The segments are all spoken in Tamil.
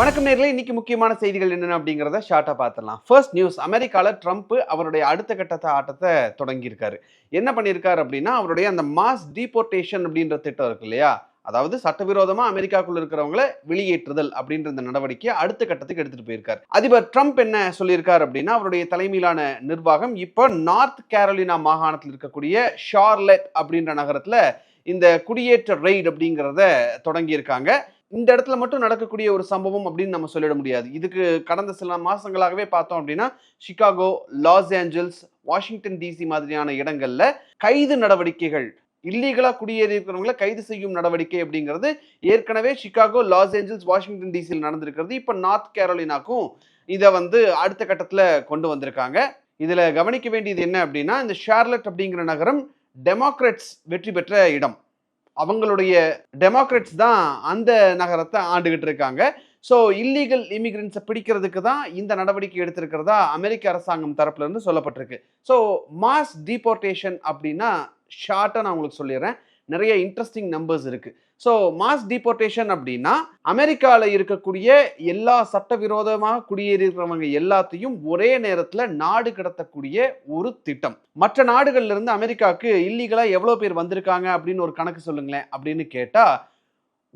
வணக்கம் நேரில் இன்னைக்கு முக்கியமான செய்திகள் என்னென்ன அப்படிங்கிறத ஷார்ட்டாக பார்த்துடலாம். ஃபர்ஸ்ட் நியூஸ் அமெரிக்காவில் ட்ரம்ப் அவருடைய அடுத்த கட்டத்தை ஆட்டத்தை தொடங்கியிருக்காரு. என்ன பண்ணியிருக்காரு அப்படின்னா அவருடைய அந்த மாஸ் டீபோர்டேஷன் அப்படின்ற திட்டம் இருக்கு இல்லையா? அதாவது சட்டவிரோதமா அமெரிக்காக்குள்ள இருக்கிறவங்கள வெளியேற்றுதல் அப்படின்ற இந்த நடவடிக்கையை அடுத்த கட்டத்துக்கு எடுத்துட்டு போயிருக்கார். அதிபர் ட்ரம்ப் என்ன சொல்லியிருக்காரு அப்படின்னா அவருடைய தலைமையிலான நிர்வாகம் இப்போ நார்த் கேரோலினா மாகாணத்தில் இருக்கக்கூடிய ஷார்லெட் அப்படின்ற நகரத்துல இந்த குடியேற்ற ரெய்ட் அப்படிங்கிறத தொடங்கியிருக்காங்க. இந்த இடத்துல மட்டும் நடக்கக்கூடிய ஒரு சம்பவம் அப்படின்னு நம்ம சொல்லிட முடியாது. இதுக்கு கடந்த சில மாசங்களாகவே பார்த்தோம் அப்படின்னா Chicago Los Angeles Washington DC மாதிரியான இடங்கள்ல கைது நடவடிக்கைகள் இல்லீகலாக குடியேறி இருக்கிறவங்களை கைது செய்யும் நடவடிக்கை அப்படிங்கிறது ஏற்கனவே சிகாகோ லாஸ் ஏஞ்சல்ஸ் வாஷிங்டன் டிசியில் நடந்திருக்கிறது. இப்போ நார்த் கேரோலினாக்கும் இதை வந்து அடுத்த கட்டத்தில் கொண்டு வந்திருக்காங்க. இதில் கவனிக்க வேண்டியது என்ன அப்படின்னா இந்த ஷார்லட் அப்படிங்கிற நகரம் டெமோக்ரட்ஸ் வெற்றி பெற்ற இடம். அவங்களுடைய டெமோக்ரட்ஸ் தான் அந்த நகரத்தை ஆண்டுகிட்டு இருக்காங்க. ஸோ இல்லீகல் இமிகிரன்ஸை பிடிக்கிறதுக்கு தான் இந்த நடவடிக்கை எடுத்திருக்கிறதா அமெரிக்க அரசாங்கம் தரப்புலேருந்து சொல்லப்பட்டிருக்கு. ஸோ மாஸ் டீபோர்டேஷன் அப்படின்னா ஷார்ட்டாக நான் உங்களுக்கு சொல்லிடுறேன். நிறைய இன்ட்ரெஸ்டிங் நம்பர்ஸ் இருக்குது ஸோ மாஸ் டிபோர்டேஷன் அப்படின்னா அமெரிக்காவில் இருக்கக்கூடிய எல்லா சட்டவிரோதமாக குடியேறிக்கிறவங்க எல்லாத்தையும் ஒரே நேரத்தில் நாடு கடத்தக்கூடிய ஒரு திட்டம். மற்ற நாடுகள்ல இருந்து அமெரிக்காவுக்கு இல்லீகலாக எவ்வளோ பேர் வந்திருக்காங்க அப்படின்னு ஒரு கணக்கு சொல்லுங்களேன் அப்படின்னு கேட்டால்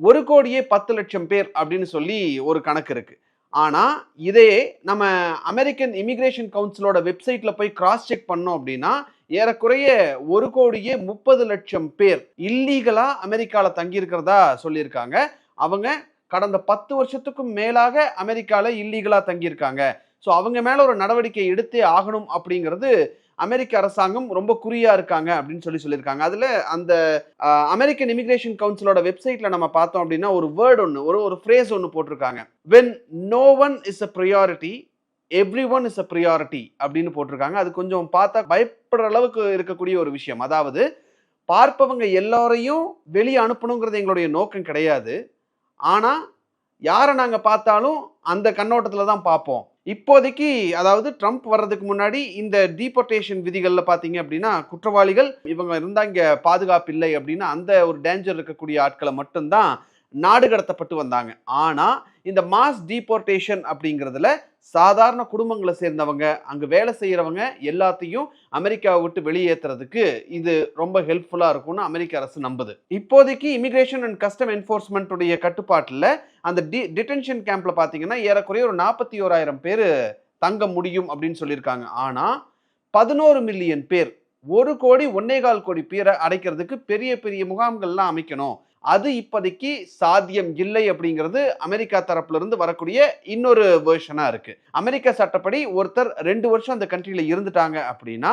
ஒரு கோடியே பத்து லட்சம் பேர் அப்படின்னு சொல்லி ஒரு கணக்கு இருக்குது ஆனால் இதே நம்ம அமெரிக்கன் இமிக்ரேஷன் கவுன்சிலோட வெப்சைட்டில் போய் கிராஸ் செக் பண்ணோம் அப்படின்னா ஏறக்குறைய ஒரு கோடியே முப்பது லட்சம் பேர் இல்லீகலா அமெரிக்கால தங்கியிருக்கிறதா சொல்லியிருக்காங்க. அவங்க கடந்த பத்து வருஷத்துக்கும் மேலாக அமெரிக்கால இல்லீகலா தங்கியிருக்காங்க. ஸோ அவங்க மேல ஒரு நடவடிக்கை எடுத்தே ஆகணும் அப்படிங்கிறது அமெரிக்க அரசாங்கம் ரொம்ப குறியா இருக்காங்க அப்படின்னு சொல்லி சொல்லியிருக்காங்க. அதுல அந்த அமெரிக்கன் இமிகிரேஷன் கவுன்சிலோட வெப்சைட்ல நம்ம பார்த்தோம் அப்படின்னா ஒரு வேர்ட் ஒன்று ஒரு ஒரு ஃப்ரேஸ் ஒன்று போட்டிருக்காங்க. When no one is a priority every one is a priority அப்படின்னு போட்டிருக்காங்க. அது கொஞ்சம் பார்த்தா பயப்படுற அளவுக்கு இருக்கக்கூடிய ஒரு விஷயம். அதாவது பார்ப்பவங்க எல்லாரையும் வெளியே அனுப்பணுங்கிறது எங்களுடைய நோக்கம் கிடையாது. ஆனால் யாரை நாங்கள் பார்த்தாலும் அந்த கண்ணோட்டத்தில் தான் பார்ப்போம். இப்போதைக்கு அதாவது ட்ரம்ப் வர்றதுக்கு முன்னாடி இந்த டீபோர்டேஷன் விதிகளில் பார்த்தீங்க அப்படின்னா குற்றவாளிகள் இவங்க இருந்தால் இங்கே பாதுகாப்பு இல்லை அப்படின்னா அந்த ஒரு டேஞ்சர் இருக்கக்கூடிய ஆட்களை மட்டும்தான் நாடு கடத்தப்பட்டு வந்தாங்க. ஆனால் இந்த மாஸ் டீபோர்டேஷன் அப்படிங்கிறதுல சாதாரண குடும்பங்களை சேர்ந்தவங்க அங்கே வேலை செய்கிறவங்க எல்லாத்தையும் அமெரிக்காவை விட்டு வெளியேற்றுறதுக்கு இது ரொம்ப ஹெல்ப்ஃபுல்லாக இருக்கும்னு அமெரிக்க அரசு நம்புது. இப்போதைக்கு இமிகிரேஷன் அண்ட் கஸ்டம் என்ஃபோர்ஸ்மெண்ட்டுடைய கட்டுப்பாட்டில் அந்த டி டிடென்ஷன் கேம்பில் பார்த்தீங்கன்னா ஏறக்குறைய ஒரு நாற்பத்தி ஓராயிரம் பேர் தங்க முடியும் அப்படின்னு சொல்லியிருக்காங்க. ஆனால் பதினோரு மில்லியன் பேர் ஒரு கோடி ஒன்னேகால் கோடி பேரை அடைக்கிறதுக்கு பெரிய பெரிய முகாம்கள்லாம் அமைக்கணும். அது இப்போதைக்கு சாத்தியம் இல்லை அப்படிங்கிறது அமெரிக்கா தரப்புலேருந்து வரக்கூடிய இன்னொரு வேர்ஷனாக இருக்குது அமெரிக்க சட்டப்படி ஒருத்தர் ரெண்டு வருஷம் அந்த கண்ட்ரியில் இருந்துட்டாங்க அப்படின்னா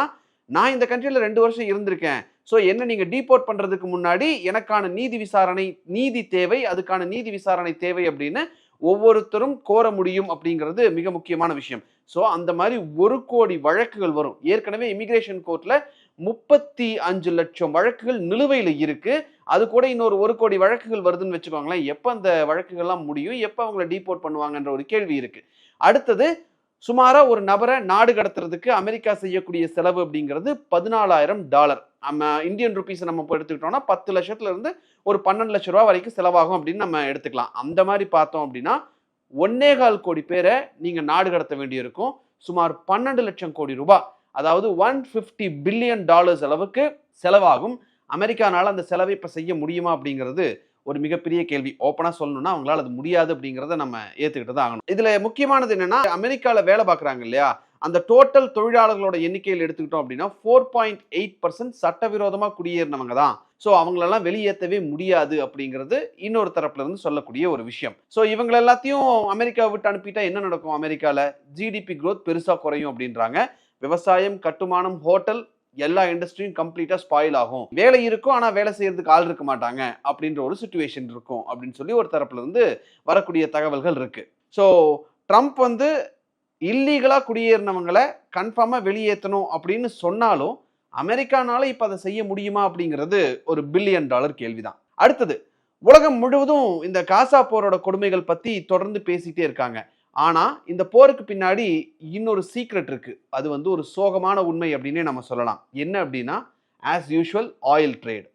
நான் இந்த கண்ட்ரியில் ரெண்டு வருஷம் இருந்திருக்கேன். ஸோ என்ன நீங்கள் டீபோர்ட் பண்ணுறதுக்கு முன்னாடி எனக்கான நீதி விசாரணை நீதி தேவை அதுக்கான நீதி விசாரணை தேவை அப்படின்னு ஒவ்வொருத்தரும் கோர முடியும் அப்படிங்கிறது மிக முக்கியமான விஷயம். ஸோ அந்த மாதிரி ஒரு கோடி வழக்குகள் வரும். ஏற்கனவே இமிகிரேஷன் கோர்ட்டில் முப்பத்தி அஞ்சு லட்சம் வழக்குகள் நிலுவையில் இருக்கு. அது கூட இன்னொரு ஒரு கோடி வழக்குகள் வருதுன்னு வச்சுக்கோங்களேன். எப்போ அந்த வழக்குகள்லாம் முடியும்? எப்போ அவங்கள டீபோர்ட் பண்ணுவாங்கன்ற ஒரு கேள்வி இருக்கு. அடுத்தது சுமாராக ஒரு நபரை நாடு கடத்துறதுக்கு அமெரிக்கா செய்யக்கூடிய செலவு அப்படிங்கிறது பதினாலாயிரம் டாலர். நம்ம இந்தியன் ருபீஸை நம்ம இப்போ எடுத்துக்கிட்டோம்னா பத்து லட்சத்துலேருந்து ஒரு பன்னெண்டு லட்ச ரூபா வரைக்கும் செலவாகும் அப்படின்னு நம்ம எடுத்துக்கலாம். அந்த மாதிரி பார்த்தோம் அப்படின்னா ஒன்னேகால் கோடி பேரை நீங்கள் நாடு கடத்த வேண்டியிருக்கும். சுமார் பன்னெண்டு லட்சம் கோடி ரூபாய் அதாவது ஒன் ஃபிஃப்டி பில்லியன் டாலர்ஸ் அளவுக்கு செலவாகும். அமெரிக்கானால அந்த செலவை இப்போ செய்ய முடியுமா அப்படிங்கிறது ஒரு மிகப்பெரிய கேள்வி. ஓப்பனாக சொல்லணும்னா அவங்களால அது முடியாது அப்படிங்கிறத நம்ம ஏற்றுக்கிட்டு தான் ஆகணும். இதில் முக்கியமானது என்னன்னா அமெரிக்காவில் வேலை பார்க்குறாங்க இல்லையா? அந்த டோட்டல் தொழிலாளர்களோட எண்ணிக்கையில் எடுத்துக்கிட்டோம் அப்படின்னா ஃபோர் பாயிண்ட் எயிட் பர்சன்ட் சட்டவிரோதமாக குடியேறினவங்க தான். ஸோ அவங்களெல்லாம் வெளியேற்றவே முடியாது அப்படிங்கிறது இன்னொரு தரப்புல இருந்து சொல்லக்கூடிய ஒரு விஷயம். ஸோ இவங்க எல்லாத்தையும் அமெரிக்காவை விட்டு அனுப்பிட்டா என்ன நடக்கும்? அமெரிக்காவில் ஜிடிபி க்ரோத் பெருசாக குறையும் அப்படின்றாங்க. விவசாயம் கட்டுமானம் ஹோட்டல் எல்லா இண்டஸ்ட்ரியும் கம்ப்ளீட்டா ஸ்பாயில் ஆகும். வேலை இருக்கும் ஆனா வேலை செய்யறதுக்கு ஆள் இருக்க மாட்டாங்க அப்படின்ற ஒரு சுச்சுவேஷன் இருக்கும் அப்படின்னு சொல்லி ஒரு தரப்புல இருந்து வரக்கூடிய தகவல்கள் இருக்கு. ஸோ ட்ரம்ப் வந்து இல்லீகலா குடியேறினவங்களை கன்ஃபார்மா வெளியேற்றணும் அப்படின்னு சொன்னாலும் அமெரிக்கானால இப்ப அதை செய்ய முடியுமா அப்படிங்கிறது ஒரு பில்லியன் டாலர் கேள்விதான். அடுத்தது உலகம் முழுவதும் இந்த காசா போரோட கொடுமைகள் பத்தி தொடர்ந்து பேசிட்டே இருக்காங்க. ஆனா இந்த போருக்கு பின்னாடி இன்னொரு சீக்ரெட் இருக்கு. அது வந்து ஒரு சோகமான உண்மை அப்படின்னே நம்ம சொல்லலாம். என்ன அப்படின்னா ஆஸ் யூஷுவல் ஆயில் ட்ரேட்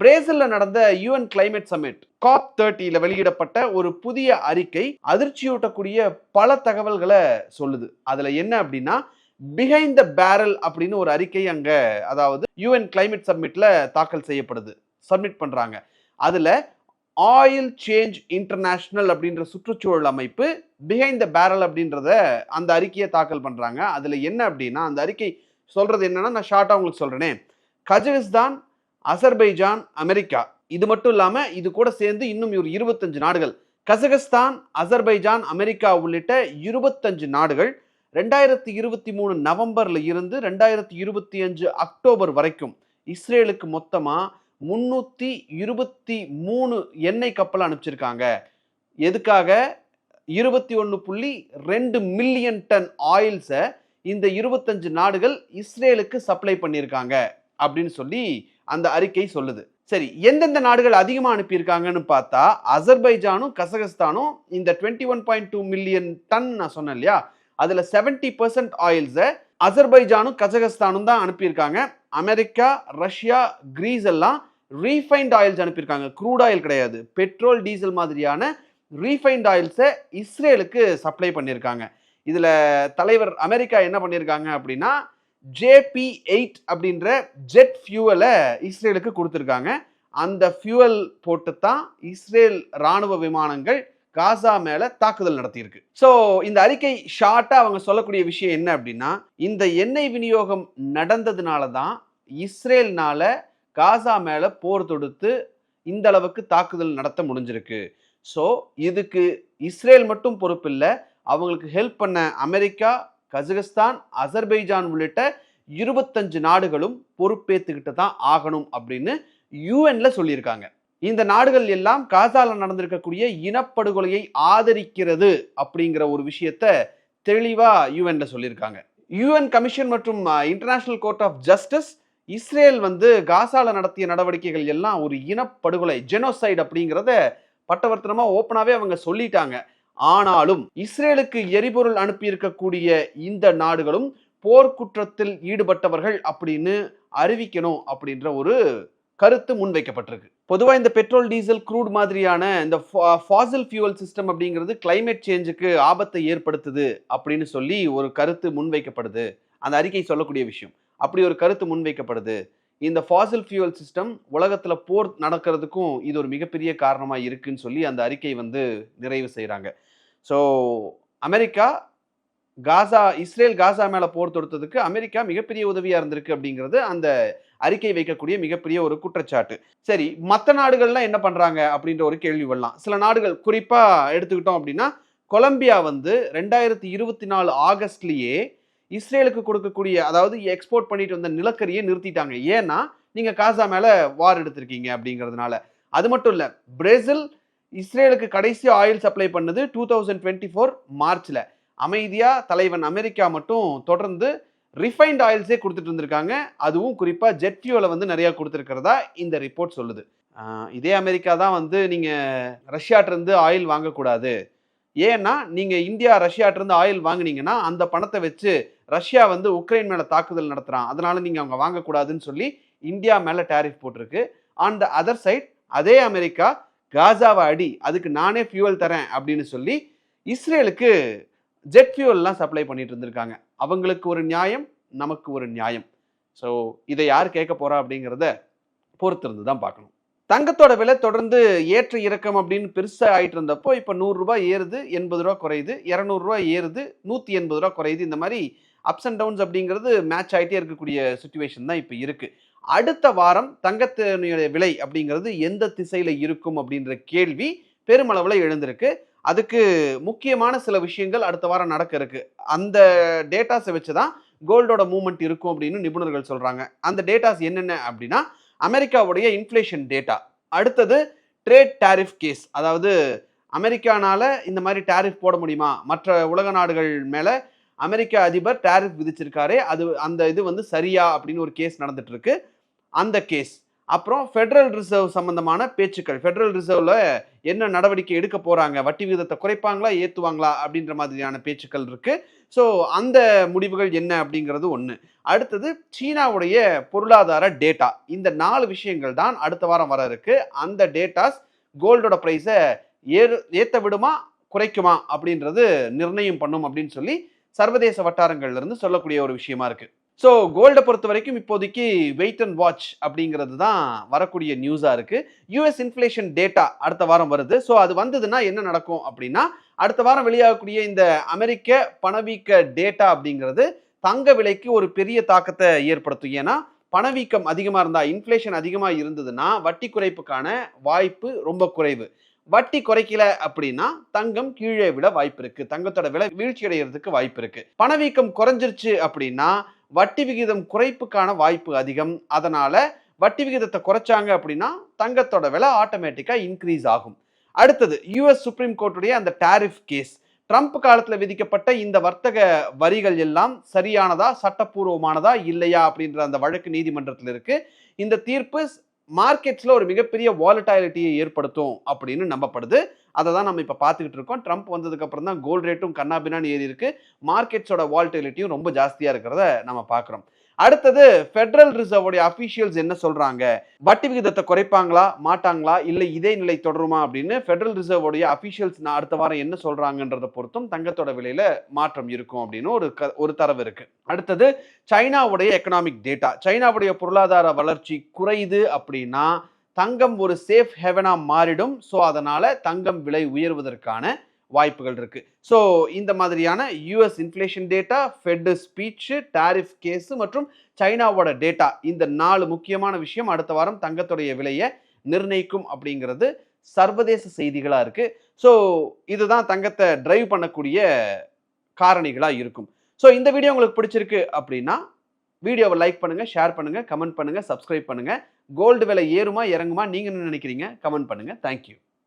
பிரேசில்ல நடந்த யூஎன் கிளைமேட் சமிட் காப் தேர்ட்டியில வெளியிடப்பட்ட ஒரு புதிய அறிக்கை அதிர்ச்சியூட்டக்கூடிய பல தகவல்களை சொல்லுது. அதுல என்ன அப்படின்னா பிஹைண்ட் த பேரல் அப்படின்னு ஒரு அறிக்கை அங்க அதாவது யூஎன் கிளைமேட் சப்மிட்டில் தாக்கல் செய்யப்படுது. சப்மிட் பண்றாங்க. அதுல ஆயில் சேஞ்ச் இன்டர்நேஷ்னல் அப்படின்ற சுற்றுச்சூழல் அமைப்பு பிஹைண்ட் த பேரல் அப்படின்றத அந்த அறிக்கையை தாக்கல் பண்ணுறாங்க அதில் என்ன அப்படின்னா அந்த அறிக்கை சொல்கிறது என்னென்னா நான் ஷார்ட்டாக உங்களுக்கு சொல்கிறேனே கஜகிஸ்தான் அசர்பைஜான் அமெரிக்கா. இது மட்டும் இல்லாமல் இது கூட சேர்ந்து இன்னும் ஒரு இருபத்தஞ்சு நாடுகள். கசகஸ்தான் அசர்பைஜான் அமெரிக்கா உள்ளிட்ட இருபத்தஞ்சு நாடுகள் ரெண்டாயிரத்தி இருபத்தி மூணு நவம்பரில் இருந்து ரெண்டாயிரத்தி இருபத்தி அஞ்சு அக்டோபர் வரைக்கும் இஸ்ரேலுக்கு மொத்தமாக முன்னூற்றி இருபத்தி மூணு எண்ணெய் கப்பல் அனுப்பிச்சிருக்காங்க. எதுக்காக? இருபத்தி ஒன்று புள்ளி ரெண்டு மில்லியன் டன் ஆயில்ஸை இந்த இருபத்தஞ்சு நாடுகள் இஸ்ரேலுக்கு சப்ளை பண்ணியிருக்காங்க அப்படின்னு சொல்லி அந்த அறிக்கை சொல்லுது. சரி எந்தெந்த நாடுகள் அதிகமாக அனுப்பியிருக்காங்கன்னு பார்த்தா அசர்பைஜானும் கசகஸ்தானும் இந்த twenty one point two million ton நான் சொன்னேன் இல்லையா? அதில் செவன்டி பர்சன்ட் ஆயில்ஸை அசர்பைஜானும் கசகஸ்தானும் தான் அனுப்பியிருக்காங்க. அமெரிக்கா ரஷ்யா கிரீஸ் எல்லாம் ரீஃபைண்ட் ஆயில்ஸ் அனுப்பியிருக்காங்க. க்ரூட் ஆயில் கிடையாது. பெட்ரோல் டீசல் மாதிரியான ரீஃபைண்ட் ஆயில்ஸை இஸ்ரேலுக்கு சப்ளை பண்ணியிருக்காங்க. இதில் தலைவர் அமெரிக்கா என்ன பண்ணியிருக்காங்க அப்படின்னா ஜேபி எயிட் அப்படின்ற ஜெட் ஃபியூவலை இஸ்ரேலுக்கு கொடுத்துருக்காங்க. அந்த ஃபியூவல் போட்டு தான் இஸ்ரேல் ராணுவ விமானங்கள் காசா மேல தாக்குதல் நடத்தியிருக்கு. ஸோ இந்த அறிக்கை ஷார்ட்டா அவங்க சொல்லக்கூடிய விஷயம் என்ன அப்படின்னா இந்த எண்ணெய் விநியோகம் நடந்ததுனால தான் இஸ்ரேல்னால காசா மேலே போர் தொடுத்து இந்த அளவுக்கு தாக்குதல் நடத்த முடிஞ்சிருக்கு. ஸோ இதுக்கு இஸ்ரேல் மட்டும் பொறுப்பில்லை. அவங்களுக்கு ஹெல்ப் பண்ண அமெரிக்கா கஜகஸ்தான் அசர்பைஜான் உள்ளிட்ட இருபத்தஞ்சு நாடுகளும் பொறுப்பேற்றுக்கிட்டு தான் ஆகணும் அப்படின்னு யூஎன்ல சொல்லியிருக்காங்க. இந்த நாடுகள் எல்லாம் காசால நடந்திருக்கக்கூடிய இனப்படுகொலையை ஆதரிக்கிறது அப்படிங்கிற ஒரு விஷயத்த தெளிவா யூஎன்ல சொல்லியிருக்காங்க. யூஎன் கமிஷன் மற்றும் international court of justice Israel வந்து காசால நடத்திய நடவடிக்கைகள் எல்லாம் ஒரு இனப்படுகொலை ஜெனோசைடு அப்படிங்கிறத பட்டவர்த்தனமாக ஓப்பனாகவே அவங்க சொல்லிட்டாங்க. ஆனாலும் இஸ்ரேலுக்கு எரிபொருள் அனுப்பி இருக்கக்கூடிய இந்த நாடுகளும் போர்க்குற்றத்தில் ஈடுபட்டவர்கள் அப்படின்னு அறிவிக்கணும் அப்படின்ற ஒரு கருத்து முன்வைக்கப்பட்டிருக்கு. பொதுவாக இந்த பெட்ரோல் டீசல் க்ரூட் மாதிரியான இந்த ஃபாசில் ஃபியூவல் சிஸ்டம் அப்படிங்கிறது கிளைமேட் சேஞ்சுக்கு ஆபத்தை ஏற்படுத்துது அப்படின்னு சொல்லி ஒரு கருத்து முன்வைக்கப்படுது. அந்த அறிக்கை சொல்லக்கூடிய விஷயம். அப்படி ஒரு கருத்து முன்வைக்கப்படுது. இந்த ஃபாசில் ஃபியூவல் சிஸ்டம் உலகத்தில் போர் நடக்கிறதுக்கும் இது ஒரு மிகப்பெரிய காரணமாக இருக்குன்னு சொல்லி அந்த அறிக்கை வந்து நிறைவு செய்கிறாங்க so America Gaza Israel Gaza மேலே போர் தொடுத்ததுக்கு அமெரிக்கா மிகப்பெரிய உதவியாக இருந்திருக்கு அப்படிங்கிறது அந்த அறிக்கை வைக்கக்கூடிய மிகப்பெரிய ஒரு குற்றச்சாட்டு. சரி மற்ற நாடுகள்லாம் என்ன பண்ணுறாங்க அப்படின்ற ஒரு கேள்வி வரலாம். சில நாடுகள் குறிப்பாக எடுத்துக்கிட்டோம் அப்படின்னா கொலம்பியா வந்து ரெண்டாயிரத்தி இருபத்தி நாலு ஆகஸ்ட்லேயே இஸ்ரேலுக்கு கொடுக்கக்கூடிய அதாவது எக்ஸ்போர்ட் பண்ணிட்டு வந்த நிலக்கரியை நிறுத்திட்டாங்க. ஏன்னா நீங்கள் காசா மேலே வார் எடுத்திருக்கீங்க அப்படிங்கிறதுனால. அது மட்டும் இல்லை பிரேசில் இஸ்ரேலுக்கு கடைசி ஆயில் சப்ளை பண்ணது டூ தௌசண்ட் டுவெண்ட்டி ஃபோர் மார்ச்சில் அமைதியாக தலைவன் அமெரிக்கா மட்டும் தொடர்ந்து ரிஃபைன்ட் ஆயில்ஸே கொடுத்துட்டு இருந்திருக்காங்க. அதுவும் குறிப்பாக ஜெட் ஃபியூலை வந்து நிறையா கொடுத்துருக்கிறதா இந்த ரிப்போர்ட் சொல்லுது. இதே அமெரிக்கா தான் வந்து நீங்கள் ரஷ்யாட்டிருந்து ஆயில் வாங்கக்கூடாது. ஏன்னா நீங்கள் இந்தியா ரஷ்யாட்டிருந்து ஆயில் வாங்கினீங்கன்னா அந்த பணத்தை வச்சு ரஷ்யா வந்து உக்ரைன் மேலே தாக்குதல் நடத்துகிறான் அதனால் நீங்கள் அவங்க வாங்கக்கூடாதுன்னு சொல்லி இந்தியா மேலே டேரிஃப் போட்டிருக்கு. ஆன் த அதர் சைட் அதே அமெரிக்கா காசாவை அடி அதுக்கு நானே ஃபியூவல் தரேன் அப்படின்னு சொல்லி இஸ்ரேலுக்கு ஜெட் ஃபியூவல்லாம் சப்ளை பண்ணிட்டு இருந்திருக்காங்க. அவங்களுக்கு ஒரு நியாயம் நமக்கு ஒரு நியாயம். ஸோ இதை யார் கேட்க போகிறா அப்படிங்கிறத பொறுத்திருந்து தான் பார்க்கணும். தங்கத்தோட விலை தொடர்ந்து ஏற்ற இறக்கம் அப்படின்னு பெருசாக ஆயிட்டு இருந்தப்போ இப்போ நூறுரூபா ஏறுது எண்பது ரூபா குறையுது இரநூறுவா ஏறுது நூற்றி எண்பது ரூபா குறையுது. இந்த மாதிரி அப்ஸ் அண்ட் டவுன்ஸ் அப்படிங்கிறது மேட்ச் ஆகிட்டே இருக்கக்கூடிய சுச்சுவேஷன் தான் இப்போ இருக்குது அடுத்த வாரம் தங்கத்தினுடைய விலை அப்படிங்கிறது எந்த திசையில் இருக்கும் அப்படின்ற கேள்வி பெருமளவில் எழுந்திருக்கு. அதுக்கு முக்கியமான சில விஷயங்கள் அடுத்த வாரம் நடக்க இருக்கு. அந்த டேட்டாஸை வச்சு தான் கோல்டோட மூமெண்ட் இருக்கும் அப்படின்னு நிபுணர்கள் சொல்கிறாங்க அந்த டேட்டாஸ் என்னென்ன அப்படின்னா அமெரிக்காவுடைய இன்ஃப்ளேஷன் டேட்டா அடுத்தது ட்ரேட் டேரிஃப் கேஸ் அதாவது அமெரிக்கானால இந்த மாதிரி டேரிஃப் போட முடியுமா? மற்ற உலக நாடுகள் மேலே அமெரிக்க அதிபர் டேரிஃப் விதிச்சிருக்காரு அது அந்த இது வந்து சரியா அப்படின்னு ஒரு கேஸ் நடந்துட்டு இருக்கு. அந்த கேஸ் அப்புறம் ஃபெடரல் ரிசர்வ் சம்பந்தமான பேச்சுக்கள். ஃபெடரல் ரிசர்வ்ல என்ன நடவடிக்கை எடுக்க போறாங்க? வட்டி விகிதத்தை குறைப்பாங்களா? ஏற்றுவாங்களா அப்படின்ற மாதிரியான பேச்சுக்கள் இருக்கு. ஸோ அந்த முடிவுகள் என்ன அப்படிங்கிறது ஒன்று அடுத்தது சீனாவுடைய பொருளாதார டேட்டா இந்த நாலு விஷயங்கள் தான் அடுத்த வாரம் வர இருக்கு. அந்த டேட்டாஸ் கோல்டோட ப்ரைஸை ஏறு ஏற்ற விடுமா? குறைக்குமா? அப்படின்றது நிர்ணயம் பண்ணும் அப்படின்னு சொல்லி சர்வதேச வட்டாரங்கள்லேருந்து சொல்லக்கூடிய ஒரு விஷயமா இருக்குது ஸோ கோல்டை பொறுத்த வரைக்கும் இப்போதைக்கு வெயிட் அண்ட் வாட்ச் அப்படிங்கிறது தான் வரக்கூடிய நியூஸாக இருக்குது யூஎஸ் இன்ஃப்ளேஷன் டேட்டா அடுத்த வாரம் வருது. ஸோ அது வந்ததுன்னா என்ன நடக்கும் அப்படின்னா அடுத்த வாரம் வெளியாகக்கூடிய இந்த அமெரிக்க பணவீக்க டேட்டா அப்படிங்கிறது தங்க விலைக்கு ஒரு பெரிய தாக்கத்தை ஏற்படுத்தும். ஏன்னா பணவீக்கம் அதிகமாக இருந்தால் இன்ஃப்ளேஷன் அதிகமாக இருந்ததுன்னா வட்டி குறைப்புக்கான வாய்ப்பு ரொம்ப குறைவு. வட்டி குறைக்கல அப்படின்னா தங்கம் கீழே விட வாய்ப்பு இருக்கு. தங்கத்தோட விலை வீழ்ச்சி அடைகிறதுக்கு வாய்ப்பு இருக்கு. பணவீக்கம் குறைஞ்சிருச்சு அப்படின்னா வட்டி விகிதம் குறைப்புக்கான வாய்ப்பு அதிகம். அதனால் வட்டி விகிதத்தை குறைச்சாங்க அப்படின்னா தங்கத்தோட விலை ஆட்டோமேட்டிக்காக இன்க்ரீஸ் ஆகும். அடுத்தது யுஎஸ் சுப்ரீம் கோர்ட்டுடைய அந்த டேரிஃப் கேஸ் ட்ரம்ப் காலத்தில் விதிக்கப்பட்ட இந்த வர்த்தக வரிகள் எல்லாம் சரியானதா சட்டப்பூர்வமானதா இல்லையா அப்படின்ற அந்த வழக்கு நீதிமன்றத்தில் இருக்கு. இந்த தீர்ப்பு மார்க்கெட்ஸில் ஒரு மிகப்பெரிய வாலட்டாலிட்டியை ஏற்படுத்தும் அப்படின்னு நம்பப்படுது. அதை தான் நம்ம இப்போ பார்த்துக்கிட்டு இருக்கோம். ட்ரம்ப் வந்ததுக்கப்புறம் தான் கோல்டு ரேட்டும் கண்ணாபின்னான்னு ஏறி இருக்கு. மார்க்கெட்ஸோட வால்டிலிட்டியும் ரொம்ப ஜாஸ்தியாக இருக்கிறத நம்ம பார்க்குறோம். அடுத்தது ஃபெடரல் ரிசர்வோடைய அஃபீஷியல்ஸ் என்ன சொல்றாங்க? வட்டி விகிதத்தை குறைப்பாங்களா மாட்டாங்களா இல்லை இதே நிலை தொடருமா அப்படின்னு ஃபெடரல் ரிசர்வோடைய அஃபீஷியல்ஸ் நான் அடுத்த வாரம் என்ன சொல்றாங்கன்றத பொறுத்தும் தங்கத்தோட விலையில மாற்றம் இருக்கும் அப்படின்னு ஒரு க ஒரு தரவு இருக்கு. அடுத்தது சைனாவுடைய எக்கனாமிக் டேட்டா சைனாவுடைய பொருளாதார வளர்ச்சி குறையுது அப்படின்னா தங்கம் ஒரு சேஃப் ஹெவனா மாறிடும். ஸோ அதனால தங்கம் விலை உயர்வதற்கான வாய்ப்புகள் இருக்கு. ஸோ இந்த மாதிரியான US inflation data Fed speech tariff case மற்றும் சைனாவோட டேட்டா இந்த நாலு முக்கியமான விஷயம் அடுத்த வாரம் தங்கத்துடைய விலையை நிர்ணயிக்கும் அப்படிங்கிறது சர்வதேச செய்திகளாக இருக்குது ஸோ இதுதான் தங்கத்தை டிரைவ் பண்ணக்கூடிய காரணிகளாக இருக்கும். ஸோ இந்த வீடியோ உங்களுக்கு பிடிச்சிருக்கு அப்படின்னா வீடியோவை லைக் பண்ணுங்கள் ஷேர் பண்ணுங்க கமெண்ட் பண்ணுங்கள் சப்ஸ்கிரைப் பண்ணுங்கள் கோல்டு விலை ஏறுமா இறங்குமா நீங்கள் என்ன நினைக்கிறீங்க கமெண்ட் பண்ணுங்கள் தேங்க்யூ